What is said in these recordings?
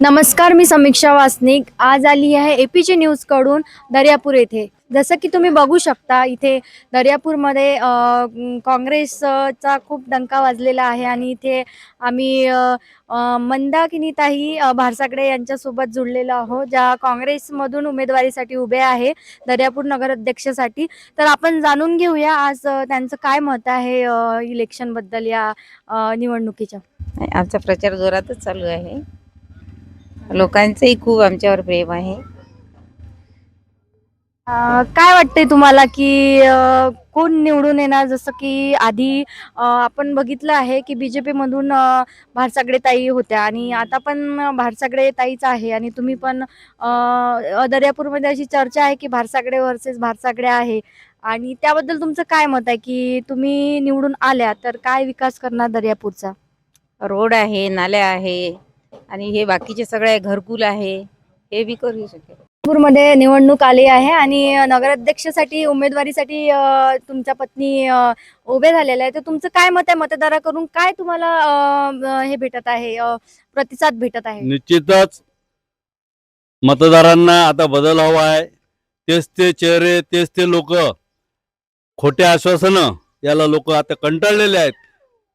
नमस्कार मी समीक्षा वासनिक. आज आली आहे ए पी जी न्यूजकडून दर्यापूर येथे. जसं की तुम्ही बघू शकता इथे दर्यापूरमध्ये काँग्रेसचा खूप डंका वाजलेला आहे आणि इथे आम्ही अ, मंदाकिनीताई भारसाकडे यांच्यासोबत जुळलेलो आहोत ज्या काँग्रेसमधून उमेदवारीसाठी उभे आहे दर्यापूर नगराध्यक्षसाठी. तर आपण जाणून घेऊया आज त्यांचं काय मत आहे इलेक्शनबद्दल या निवडणुकीच्या. आमचा प्रचार जोरातच चालू आहे. लोकांचंही खूप आमच्यावर प्रेम आहे. अ, काय वाटतंय तुम्हाला की अ, कोण निवडून येणार? जसं की आधी अ, आपण बघितलं आहे की बीजेपी मधून अ, भारसागडे ताई होत्या आणि आता पण भारसागडे ताईच आहे आणि तुम्ही पण अ, दर्यापूरमध्ये अशी चर्चा आहे की भारसागडे वर्सेस भारसागडे आहे. आणि त्याबद्दल तुमचं काय मत आहे की तुम्ही निवडून आल्या तर काय विकास करणार दर्यापूरचा? रोड आहे नाल्या आहे आणि हे बाकीचे सगळे घरकुल आहे हे बी करू शकेल मध्ये निवडणूक आली आहे आणि नगराध्यक्षसाठी उमेदवारीसाठी तुमच्या पत्नी उभे झालेल्या आहे तर तुमचं काय मत आहे? मतदाराकडून काय तुम्हाला हे भेटत आहे? प्रतिसाद भेटत आहे? निश्चितच मतदारांना आता बदल हवा आहे. तेच ते चेहरे तेच ते लोक खोटे आश्वासनं याला लोक आता कंटाळलेले आहेत.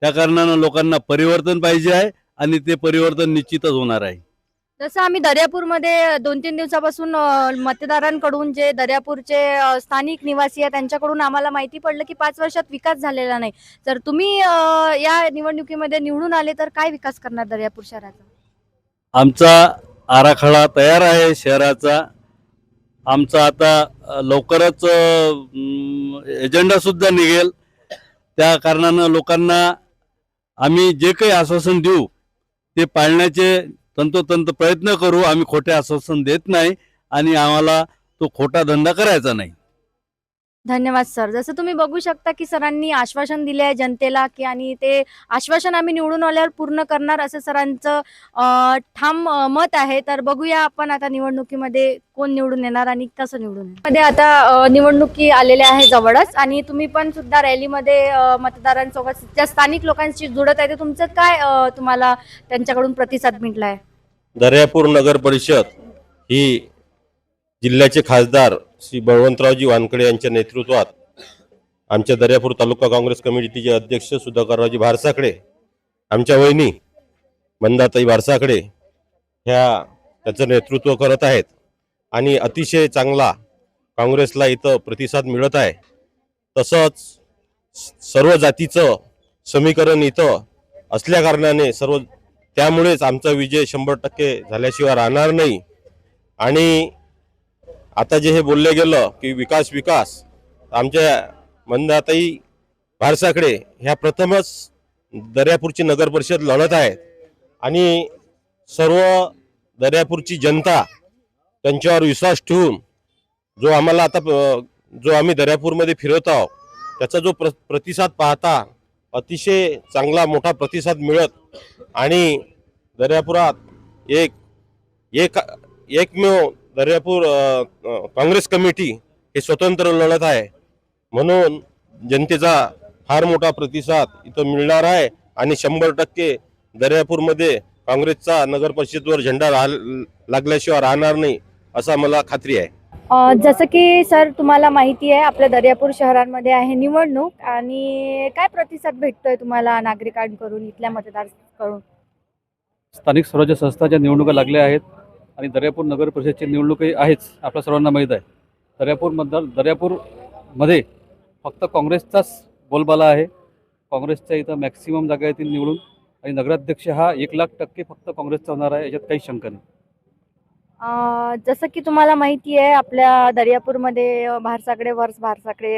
त्या कारणानं लोकांना परिवर्तन पाहिजे आहे. आणि ते परिवर्तन निश्चितच होणार आहे. जसं आम्ही दर्यापूरमध्ये दोन तीन दिवसापासून अ, मतदारांकडून जे दर्यापूरचे अ, स्थानिक निवासी आहेत त्यांच्याकडून आम्हाला माहिती पडलं की पाच वर्षात विकास झालेला नाही. तर तुम्ही अ, या निवडणुकीमध्ये निवडून आले तर काय विकास करणार दर्यापूर शहराचा? आमचा आराखडा तयार आहे शहराचा. आमचा आता अ, लवकरच एजेंडा सुद्धा निघेल. त्या कारणानं लोकांना आम्ही जे काही आश्वासन देऊ ते पाळण्याचे तंतोतंत प्रयत्न करू. आम्ही खोटे आश्वासन देत नाही आणि आम्हाला तो खोटा धंदा करायचा नाही. धन्यवाद सर. जसं तुम्ही बघू शकता की सरांनी आश्वासन दिले आहे जनतेला की आणि ते आश्वासन आम्ही निवडून आल्यावर पूर्ण करणार असं सरांचं ठाम मत आहे. तर बघूया आपण आता निवडणुकीमध्ये कोण निवडून येणार आणि कसं निवडून येणार. मध्ये आता निवडणुकी आलेल्या आहे जवळच आणि तुम्ही पण सुद्धा रॅलीमध्ये मतदारांसोबत ज्या स्थानिक लोकांशी जुळत आहे ते तुमचं काय तुम्हाला त्यांच्याकडून प्रतिसाद मिळला आहे दर्यापूर नगर परिषद ही जिल्ह्याचे खासदार श्री बळवंतरावजी वानकडे यांच्या नेतृत्वात आमच्या दर्यापूर तालुका काँग्रेस कमिटीचे अध्यक्ष सुधाकररावजी भारसाकडे आमच्या वहिनी मंदाताई भारसाकडे ह्या त्याचं नेतृत्व करत आहेत. आणि अतिशय चांगला काँग्रेसला इथं प्रतिसाद मिळत आहे. तसंच सर्व जातीचं समीकरण इथं असल्याकारणाने सर्व त्यामुळेच आमचा विजय शंभर टक्के झाल्याशिवाय राहणार नाही. आणि आता जे हे बोलले गेलं की विकास विकास आमच्या मंदाताई भारसाकडे ह्या प्रथमच दर्यापूरची नगर परिषद लढत आहेत. आणि सर्व दर्यापूरची जनता त्यांच्यावर विश्वास ठेवून जो आम्हाला आता जो आम्ही दर्यापूरमध्ये फिरत आहोत त्याचा जो प्र प्रतिसाद पाहता अतिशय चांगला मोठा प्रतिसाद मिळत आणि दर्यापुरात एक एक एकमेव दर्यापूर काँग्रेस कमिटी हे स्वतंत्र लढत आहे. म्हणून जनतेचा फार मोठा प्रतिसाद इथं मिळणार आहे आणि शंभर टक्के दर्यापूरमध्ये काँग्रेसचा नगर परिषदवर झेंडा राह लागल्याशिवाय राहणार नाही असा मला खात्री आहे. जसं की सर तुम्हाला माहिती आहे आपल्या दर्यापूर शहरांमध्ये आहे निवडणूक आणि काय प्रतिसाद भेटतोय तुम्हाला नागरिकांकडून इथल्या मतदारांकडून स्थानिक स्वराज्य संस्थाच्या निवडणुका लागल्या आहेत आणि दर्यापूर नगर परिषदची निवडणूकही आहेच आपल्या सर्वांना माहीत आहे. दर्यापूर मतदार दर्यापूरमध्ये फक्त काँग्रेसचाच बोलबाला आहे. काँग्रेसच्या इथं मॅक्सिमम जागा येतील निवडून. आणि नगराध्यक्ष हा एक लाख टक्के फक्त काँग्रेसचा होणार आहे याच्यात काही शंका नाही. जसं की तुम्हाला माहिती आहे आपल्या दर्यापूरमध्ये भारसाकडे वर्ष भारसाकडे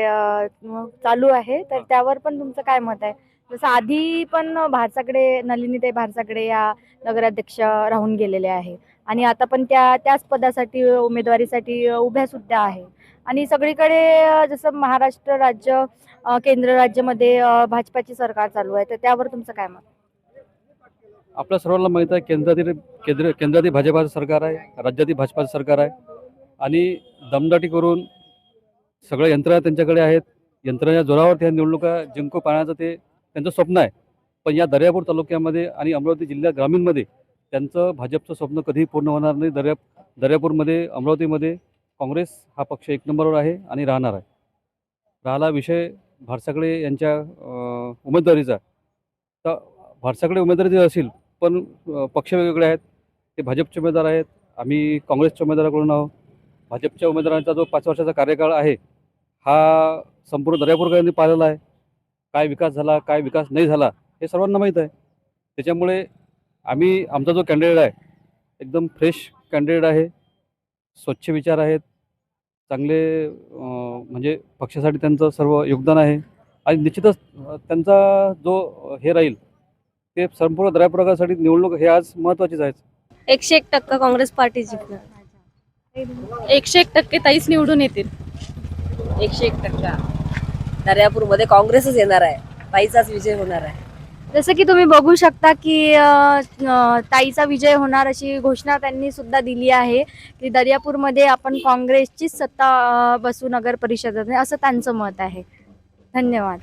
चालू आहे. तर त्यावर पण तुमचं काय मत आहे? जसं आधी पण भारसाकडे नलिनीताई भारसाकडे या नगराध्यक्ष राहून गेलेले आहे. आणि आता पण त्या त्याच पदासाठी उमेदवारीसाठी उभ्या सुद्धा आहे आणि सगळीकडे जसं महाराष्ट्र राज्य केंद्र राज्यामध्ये अ, भाजपाची सरकार चालू आहे तर त्यावर तुमचं काय मत? आपल्या सर्वांना माहीत आहे केंद्रातील केंद्र केंद्रातील भाजपाचं सरकार आहे राज्यातील भाजपाचं सरकार आहे. आणि दमदाटी करून सगळ्या यंत्रणा त्यांच्याकडे आहेत. यंत्रणा जोरावर त्या निवडणुका जिंकू पाहण्याचं ते त्यांचं स्वप्न आहे. पण या दर्यापूर तालुक्यामध्ये आणि अमरावती जिल्ह्यात ग्रामीणमध्ये त्यांचं भाजपचं स्वप्न कधीही पूर्ण होणार नाही. दर्या दर्यापूरमध्ये अमरावतीमध्ये काँग्रेस हा पक्ष एक नंबरवर आहे आणि राहणार आहे. राहिला विषय भारसाकडे यांच्या उमेदवारीचा. तर भारसाकडे उमेदवारी जर असेल पण पक्ष वेगवेगळे आहेत. ते भाजपचे उमेदवार आहेत. आम्ही काँग्रेसच्या उमेदवाराकडून आहोत. भाजपच्या उमेदवारांचा जो पाच वर्षाचा कार्यकाळ आहे हा संपूर्ण दर्यापूरकरांनी पाहिलेला आहे. काय विकास झाला काय विकास नाही झाला हे सर्वांना माहीत आहे. त्याच्यामुळे आम्ही आमचा जो कॅन्डिडेट आहे एकदम फ्रेश कॅन्डिडेट आहे. स्वच्छ विचार आहेत. चांगले म्हणजे पक्षासाठी त्यांचं सर्व योगदान आहे. आणि निश्चितच त्यांचा जो हे राहील ते संपूर्ण दर्यापुरासाठी निवडणूक हे आज महत्त्वाचीच आहे. एकशे एक टक्का काँग्रेस पार्टी जिंकणार. एकशे एक टक्के ताईच निवडून येतील. एकशे एक टक्का. दर्यापूरमध्ये काँग्रेसच येणार आहे. ताईचाच विजय होणार आहे. जसं की तुम्ही बघू शकता की अ, अ, ताईचा विजय होणार अशी घोषणा त्यांनी सुद्धा दिली आहे की दर्यापूरमध्ये आपण काँग्रेसचीच सत्ता अ, बसू नगर परिषदेत असं त्यांचं मत आहे. धन्यवाद.